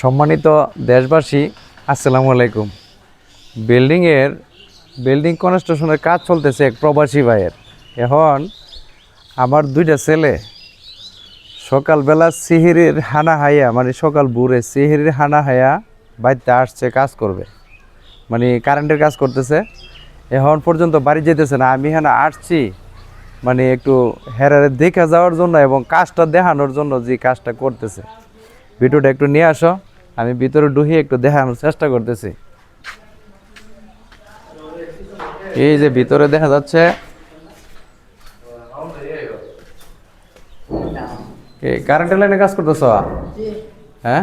সম্মানিত দেশবাসী, আসসালামু আলাইকুম। বিল্ডিংয়ের, বিল্ডিং কনস্ট্রাকশনের কাজ চলতেছে এক প্রবাসী ভাইয়ের। এখন আমার দুইটা ছেলে, সকালবেলা সিহিরির হানা হাইয়া মানে সকাল ভোরে সিহিরির হানা হাইয়া বাড়িতে আসছে, কাজ করবে। মানে কারেন্টের কাজ করতেছে। এখন পর্যন্ত বাড়ি যেতেছে না, আমি এখানে আসছি মানে একটু হেরারে দেখে যাওয়ার জন্য এবং কাজটা দেখানোর জন্য যে কাজটা করতেছে। ভিডিওটা একটু নিয়ে আসো। আমি ভিতরে ঢুকি একটু দেখানোর চেষ্টা করতেছি। এই যে ভিতরে দেখা যাচ্ছে। কারেন্টের লাইনে কাজ করতেছ? হ্যাঁ?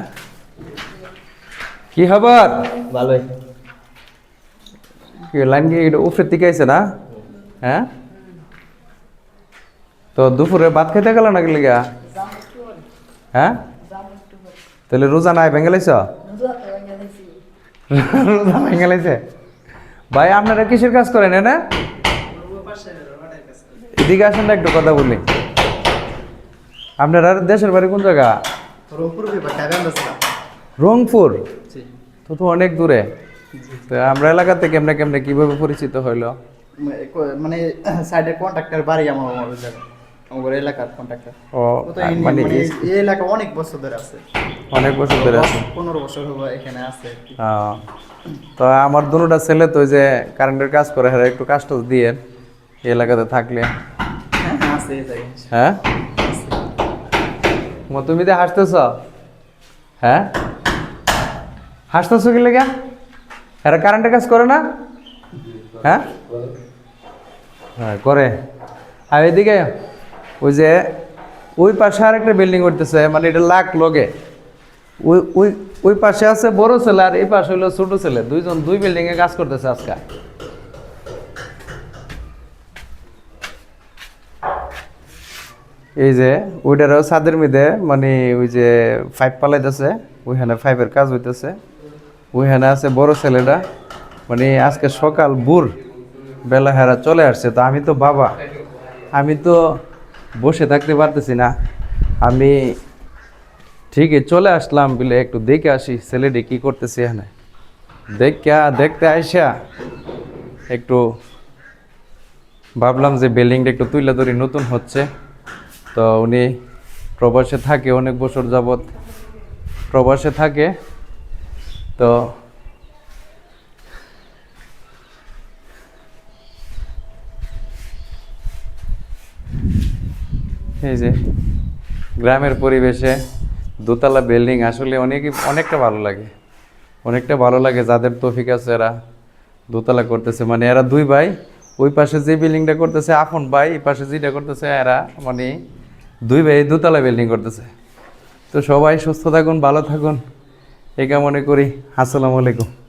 কি খবর? ভালোই। কি লাইন কি উপরের দিকে আইছে না? হ্যাঁ? তো দুপুরে ভাত খাইতে গেল নাকি লিগা? হ্যাঁ? তাহলে রোজা নাই ভেঙে লাইছ রোজা ভেঙে লাইছে ভাই আপনারা কিসের কাজ করেন না এদিকে আসেন না একটু কথা বলি। আপনারা দেশের বাড়ি কোন জায়গা? রংপুর? তো তো অনেক দূরে। তো আমরা এলাকাতে কেমনে কেমনে কীভাবে পরিচিত হইল? মানে সাইডে কন্ট্রাক্টর বাড়ি আমার আমার জায়গা আমার এলাকার কন্ট্রাক্টর ও ও তো এই- মানে মানে এই- এই এলাকা অনেক বছর ধরে আছে। অনেক বছর ধরে আছে। পনেরো বছর হবে এখানে আছে তো আমার দুটা ছেলে তো ওই যে কারেন্টের কাজ করে হ্যাঁ একটু কাজটা দিয়ে এই এলাকাতে থাকলে। হ্যাঁ হ্যাঁ, হ্যাঁ? তুমি যে হাসতেছ? হ্যাঁ? হাসতেছ কি লেগে? এরা কারেন্টের কাজ করে না? হ্যাঁ? হ্যাঁ করে। আর এদিকে ওই যে, ওই পাশে আরেকটা বিল্ডিং করতেছে মানে এটা লাখ লগে। ওই ওই ওই পাশে আছে বড় ছেলে আর এই পাশে হলো ছোট ছেলে। দুইজন, দুই বিল্ডিং এ কাজ করতেছে আজকে। এই যে, ওইটারও ছাদের মধ্যে মানে ওই যে ফাইভ পালাইতেছে, ওইখানে ফাইভের কাজ হইতেছে। ওইখানে আছে বড় ছেলেটা মানে আজকে সকাল বুর বেলা হেরা চলে আসছে। তো আমি তো বাবা, আমি তো বসে থাকতে পারতেছি না। আমি ঠিকই চলে আসলাম বলে, একটু দেখে আসি ছেলেটি কী করতেছে এখানে। দেখে দেখতে আইসা একটু ভাবলাম যে বিল্ডিংটা একটু তুলে ধরি, নতুন হচ্ছে। তো উনি প্রবাসে থাকে, অনেক বছর যাবৎ প্রবাসে থাকে। তো এই যে গ্রামের পরিবেশে দোতলা বিল্ডিং আসলে অনেকই, অনেকটা ভালো লাগে। অনেকটা ভালো লাগে যাদের তফিক আছে এরা দোতলা করতেছে। মানে এরা দুই ভাই, ওই পাশে যে বিল্ডিংটা করতেছে, আপন ভাই, এই পাশে যেটা করতেছে, এরা মানে দুই ভাই দোতলা বিল্ডিং করতেছে। তো সবাই সুস্থ থাকুন, ভালো থাকুন। এই কামনে করি। আসসালামু আলাইকুম।